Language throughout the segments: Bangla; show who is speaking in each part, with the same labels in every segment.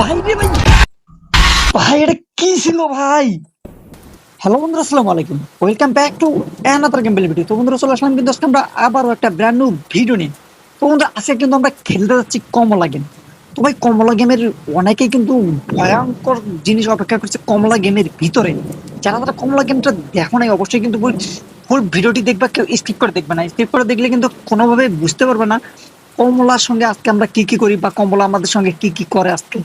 Speaker 1: ভাই রে ভাই। ভাই, এটা কি ছিল ভাই? হ্যালো বন্ধুরা, আসসালামু আলাইকুম। Welcome back to another game video তো বন্ধুরা, চলে আসলাম কিন্তু আজকে আমরা আবারও একটা ব্র্যান্ড নিউ ভিডিও নিয়ে। তো বন্ধুরা, আজকে কিন্তু আমরা খেলতে যাচ্ছি কমলা গেম তো ভাই, কমলা গেমের অনেকেই কিন্তু ভয়ঙ্কর জিনিস অপেক্ষা করছে কমলা গেমের ভিতরে। যারা তারা কমলা গেমটা দেখো নাই, অবশ্যই কিন্তু ফুল ভিডিওটি দেখবা, কেউ স্কিপ করে দেখবে না। স্কিপ করে দেখলে কিন্তু কোনোভাবে বুঝতে পারবে না কমলার সঙ্গে আজকে আমরা কি কি করি বা কমলা আমাদের সঙ্গে কি কি করে আজকে।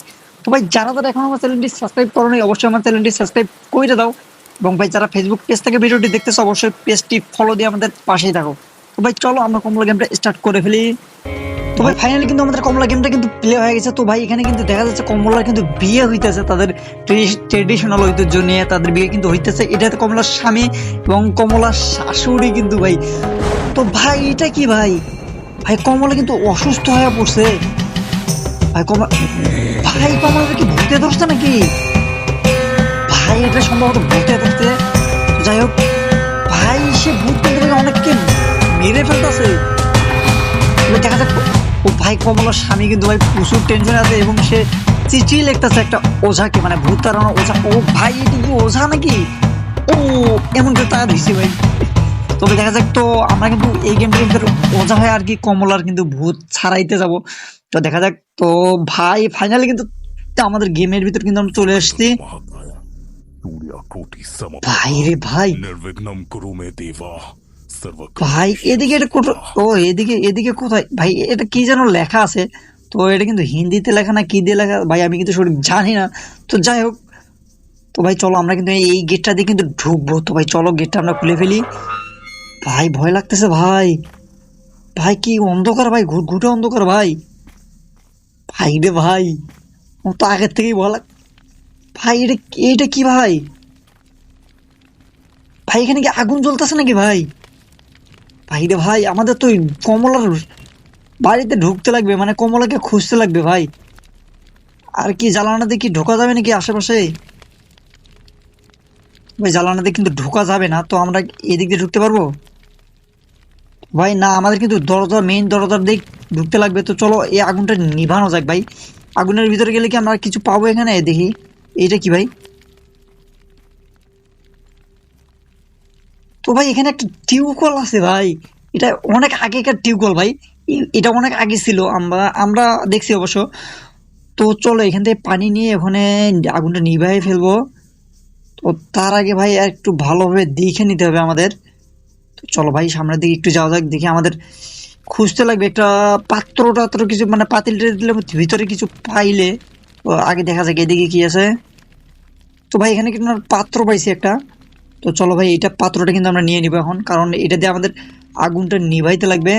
Speaker 1: তো ভাই, যারা যারা এখন আমার চ্যানেলটি সাবস্ক্রাইব করো অবশ্যই আমার চ্যানেলটি সাবস্ক্রাইব করে দাও। এবং ভাই, যারা ফেসবুক পেজ থেকে ভিডিওটি দেখতেছো, অবশ্যই পেজটি ফলো দিয়ে আমাদের পাশেই থাকো। তো ভাই, চলো আমরা কমলা গেমটা স্টার্ট করে ফেলি। তো ভাই ফাইনালি কিন্তু আমাদের কমলা গেমটা কিন্তু প্লে হয়ে গেছে। তো ভাই, এখানে কিন্তু দেখা যাচ্ছে কমলার কিন্তু বিয়ে হইতেছে তাদের ট্রেডিশনাল ঐতিহ্য নিয়ে, তাদের বিয়ে কিন্তু হইতেছে। এটাতে কমলার স্বামী এবং কমলার শাশুড়ি কিন্তু ভাই। তো ভাই, এটা কি ভাই? ভাই, কমলা কিন্তু অসুস্থ হয়ে পড়ছে। ভাই কমলা ভাই ধরছে নাকি? ভাই এটা সম্ভবত ধরছে যাই হোক, ভাই সে ভূত কিন্তু অনেককে মেরে ফেলতেছে। দেখা যাক, ও ভাই কমলার স্বামী কিন্তু ভাই প্রচুর টেনশন আছে এবং সে চিঠি লিখতেছে একটা ওঝাকে মানে ভূত তাড়ানো ওঝা। ও ভাই ওঝা নাকি? ও, এমন করে ভাই। তবে দেখা যাক, তো আমরা কিন্তু এই গেমটা কিন্তু ওঝা হয় আর কি কমলার কিন্তু ভূত ছাড়াইতে যাব। তো দেখা যাক। তো ভাই ফাইনালি কিন্তু আমাদের গেমের ভিতর কিন্তু আমরা চলে আসছি। ভাই রে ভাই।
Speaker 2: নির্বিঘ্নম কুরুমে দেবা
Speaker 1: ভাই, এদিকে এটা কোথা ও, এদিকে এদিকে কোথায়? ভাই, এটা কি যেন লেখা আছে? তো এটা কিন্তু হিন্দিতে লেখা না কি দিয়ে লেখা? ভাই, আমি কিন্তু সঠিক জানি না। তো যাই হোক। তো ভাই, চলো আমরা কিন্তু এই গেটটা দিয়ে কিন্তু ঢুকবো। তো ভাই, চলো গেটটা আমরা খুলে ফেলি। ভাই, ভয় লাগতেছে ভাই। ভাই, কি অন্ধকার ভাই ঘুটঘুটে অন্ধকার ভাই। ভাই রে ভাই ও তো আগের থেকেই লাগ ভাই, এটা এটা কি ভাই? ভাই, এখানে কি আগুন জ্বলতেছে নাকি ভাই? ভাই রে ভাই, আমাদের তো কমলার বাড়িতে ঢুকতে লাগবে মানে কমলাকে খুঁজতে লাগবে ভাই। আর কি জ্বালানাতে কি ঢোকা যাবে নাকি আশেপাশে? ভাই জ্বালানাতে কিন্তু ঢোকা যাবে না, তো আমরা এদিক দিয়ে ঢুকতে পারব? ভাই, না, আমাদের কিন্তু দরজা মেইন দরজার দিক ঢুকতে লাগবে, তো চলো এই আগুনটা নিভানো যাক ভাই। আগুনের ভিতরে গেলে কি আমরা কিছু পাবো এখানে? দেখি, এইটা কি ভাই? তো ভাই, এখানে একটা টিউবকল আছে ভাই। এটা অনেক আগেকার টিউবকল ভাই। এটা অনেক আগে ছিল, আমরা আমরা দেখছি অবশ্য। তো চলো, এখান থেকে পানি নিয়ে ওখানে আগুনটা নিভাই ফেলব। তো তার আগে ভাই একটু ভালোভাবে দেখে নিতে হবে আমাদের। চলো ভাই, সামনের দিকে একটু যাওয়া যাক, দেখি আমাদের খুঁজতে লাগবে একটা পাত্র টাত্র কিছু মানে পাতিল টাতিলের ভিতরে কিছু পাইলে আগে দেখা যাক এদিকে কি আছে। তো ভাই, এখানে কিন্তু পাত্র পাইছি একটা। তো চলো ভাই এটা পাত্রটা কিন্তু আমরা নিয়ে নিব এখন, কারণ এটা দিয়ে আমাদের আগুনটা নিভাইতে লাগবে।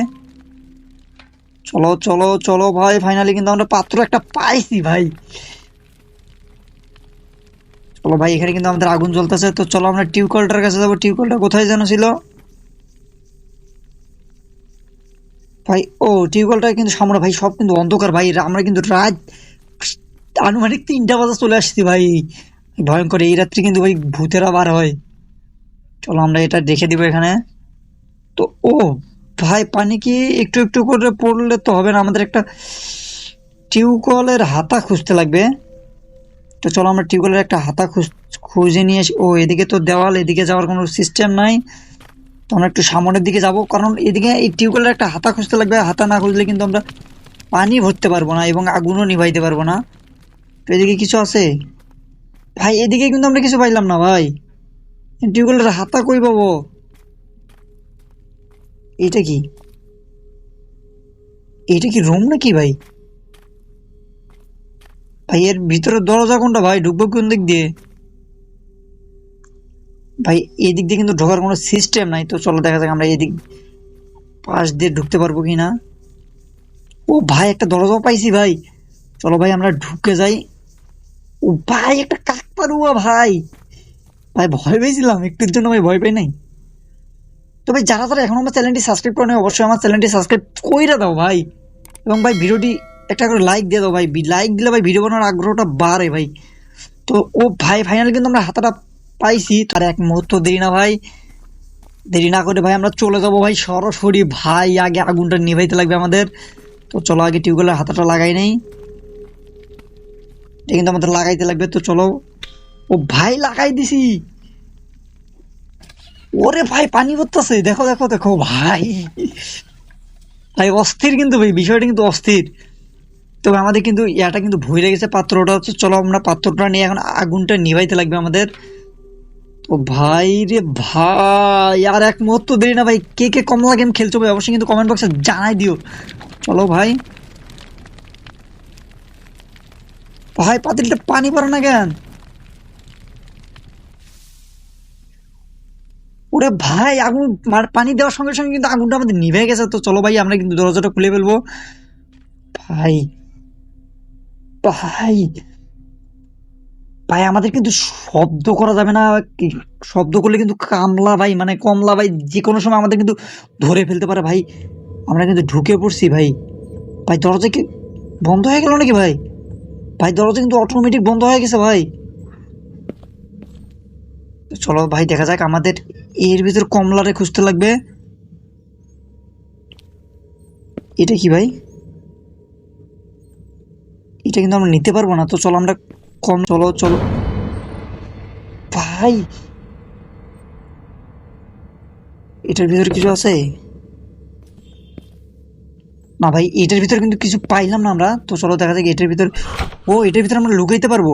Speaker 1: চলো চলো চলো ভাই ফাইনালি কিন্তু আমরা পাত্র একটা পাইছি ভাই। চলো ভাই, এখানে কিন্তু আমাদের আগুন জ্বলতেছে, তো চলো আমরা টিউবকলটার কাছে যাব। টিউবকলটা কোথায় যেন ছিল? ভাই, ও, টিউবওয়েলটা কিন্তু সামনে ভাই, সব কিন্তু অন্ধকার ভাই আমরা কিন্তু রাত আনুমানিক তিনটা বাজে চলে আসছি ভাই। ভয়ঙ্কর, এই রাত্রি কিন্তু ভাই ভূতেরা বার হয়। চলো আমরা এটা দেখে দিব এখানে। তো, ও, ভাই, পানি কি একটু একটু করে পড়লে তো হবে না? আমাদের একটা টিউবওয়েলের হাতা খুঁজতে লাগবে। তো চলো আমরা টিউবওয়েলের একটা হাতা খুঁজ খুঁজে নিয়ে আসি। ও, এদিকে তো দেওয়াল, এদিকে যাওয়ার কোনো সিস্টেম নাই। তো আমরা একটু সামনের দিকে যাব, কারণ এদিকে এই টিউবওয়েলের একটা হাতা খুঁজতে লাগবে। হাতা না খুঁজলে কিন্তু আমরা পানি ভরতে পারব না এবং আগুনও নিভাইতে পারব না। তো এদিকে কিছু আছে? ভাই, এদিকে কিন্তু আমরা কিছু পাইলাম না, ভাই। টিউবওয়েলের হাতা কই পাবো? এটা কি? এটা কি রুম নাকি, ভাই? ভাই, এর ভিতরে দরজা কোনটা, ভাই? ঢুকবো কোন দিক দিয়ে? ভাই এই দিক দিয়ে কিন্তু ঢোকার কোনো সিস্টেম নাই, তো চলো দেখা যাক আমরা এদিক পাশ দিয়ে ঢুকতে পারব কি না। ও ভাই, একটা দরজাও পাইছি ভাই। চলো ভাই, আমরা ঢুকে যাই। ও ভাই, একটা কাকতারুয়া ভাই। ভাই, ভয় পেয়েছিলাম, একটুর জন্য ভাই ভয় পাই নাই। তো ভাই, যারা যারা এখন আমার চ্যানেলটি সাবস্ক্রাইব করে নেই অবশ্যই আমার চ্যানেলটি সাবস্ক্রাইব কইরা দাও ভাই। এবং ভাই, ভিডিওটি একটা করে লাইক দিয়ে দাও ভাই। লাইক দিলে ভাই, ভিডিও বানানোর আগ্রহটা বাড়ে ভাই। তো ও ভাই ফাইনাল কিন্তু আমরা হাতাটা পাইছি, তার এক মুহূর্ত দেরি না ভাই। দেরি না করে ভাই, আমরা চলে যাব ভাই সরাসরি। ভাই, আগে আগুনটা নিভাইতে লাগবে আমাদের। তো চলো, আগে টিউবওয়েলের হাতাটা লাগাই নেই। এটা কিন্তু আমাদের লাগাইতে লাগবে, তো চলো। ও ভাই, লাগাই দিছি। ওরে ভাই, পানি পড়তেছে। দেখো দেখো দেখো, ভাই। ভাই, অস্থির কিন্তু ভাই, বিষয়টা কিন্তু অস্থির। তবে আমাদের কিন্তু ইয়াটা কিন্তু ভরে গেছে পাত্রটা। হচ্ছে চলো, আমরা পাত্রটা নিয়ে এখন আগুনটা নিভাইতে লাগবে আমাদের। তো ভাই রে ভাই, আর এক মুহূর্ত দেরি না ভাই। কে কে কমলা গেম খেলছো ভাই? অবশ্যই কিন্তু কমেন্ট বক্সে জানাই দিও। চলো ভাই। ভাই, পাতিলটা পানি পড়ে না কেন? ওরে ভাই, আগুন পানি দেওয়ার সঙ্গে সঙ্গে কিন্তু আগুনটা আমাদের নিভে গেছে। তো চলো ভাই, আমরা কিন্তু দরজাটা খুলে ফেলব। ভাই ভাই ভাই, আমাদের কিন্তু শব্দ করা যাবে না শব্দ করলে কিন্তু কামলা ভাই মানে কমলা ভাই যে কোনো সময় আমাদের কিন্তু ধরে ফেলতে পারে ভাই। আমরা কিন্তু ঢুকে পড়ছি ভাই। ভাই, দরজা কি বন্ধ হয়ে গেল নাকি ভাই? ভাই, দরজা কিন্তু অটোমেটিক বন্ধ হয়ে গেছে ভাই। চলো ভাই, দেখা যাক আমাদের এর ভিতর কমলারে খুঁজতে লাগবে। এটা কি ভাই? এটা কিন্তু আমরা নিতে পারব না, তো চলো আমরা কম, চলো চলো। ভাই! এটার ভিতরে কিছু আছে? না ভাই, এটার ভিতরে কিন্তু কিছু পাইলাম না আমরা। তো চলো, দেখা যাক এটার ভিতর ও, এটার ভিতরে আমরা লুকাইতে পারব।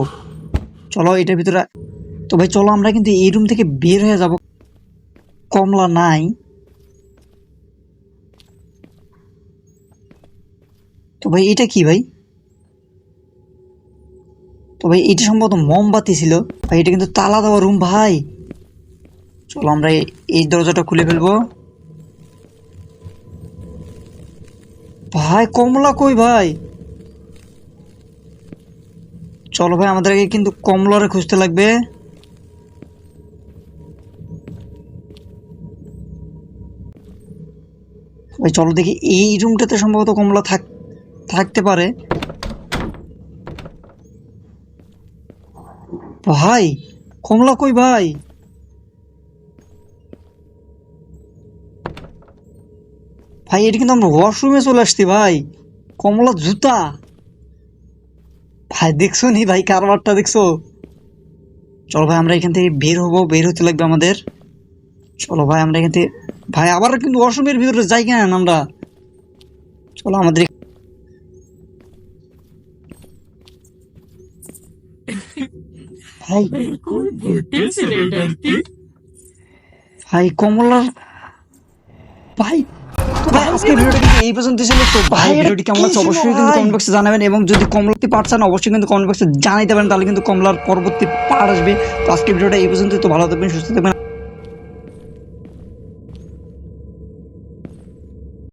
Speaker 1: চলো, এটার ভিতরে তো ভাই, চলো, আমরা কিন্তু এই রুম থেকে বের হয়ে যাব। কমলা নাই। তো ভাই, এটা কি ভাই? তো ভাই এটা সম্ভবত মোমবাতি ছিল। ভাই, এটা কিন্তু তালা দেওয়া রুম ভাই। চলো আমরা এই- দরজাটা খুলে ফেলব। ভাই, কমলা কই, ভাই? চলো ভাই আমাদেরকে কিন্তু কমলারে খুঁজতে লাগবে। ভাই, চলো দেখি, এই রুমটাতে সম্ভবত কমলা থাক থাকতে পারে। ভাই, কমলা কই ভাই? ভাই, এটা কিন্তু আমরা ওয়াশরুমে চলে আসছি ভাই। কমলা জুতা। ভাই, দেখছ নি ভাই কারবারটা, দেখছ? চলো ভাই, আমরা এখান থেকে বের হব, বের হতে লাগবে আমাদের। চলো ভাই, আমরা এখান থেকে ভাই, আবার কিন্তু ওয়াশরুমের ভিতরে যাই কেন আমরা? চলো আমাদের ভাই ভাই কমলার ভাই ভাই আজকের ভিডিওটা কিন্তু এই পর্যন্ত ছিল তো ভাই ভিডিওটি কেমন লাগছে অবশ্যই কিন্তু কমেন্ট বক্সে জানাবেন এবং যদি কমলাতে পারছেন অবশ্যই কিন্তু কমেন্ট বক্সে জানাইতে পারেন তাহলে কিন্তু কমলার পরবর্তী পার আসবে। তো আজকে ভিডিওটা এই পর্যন্ত তো ভালো থাকবেন সুস্থ থাকবেন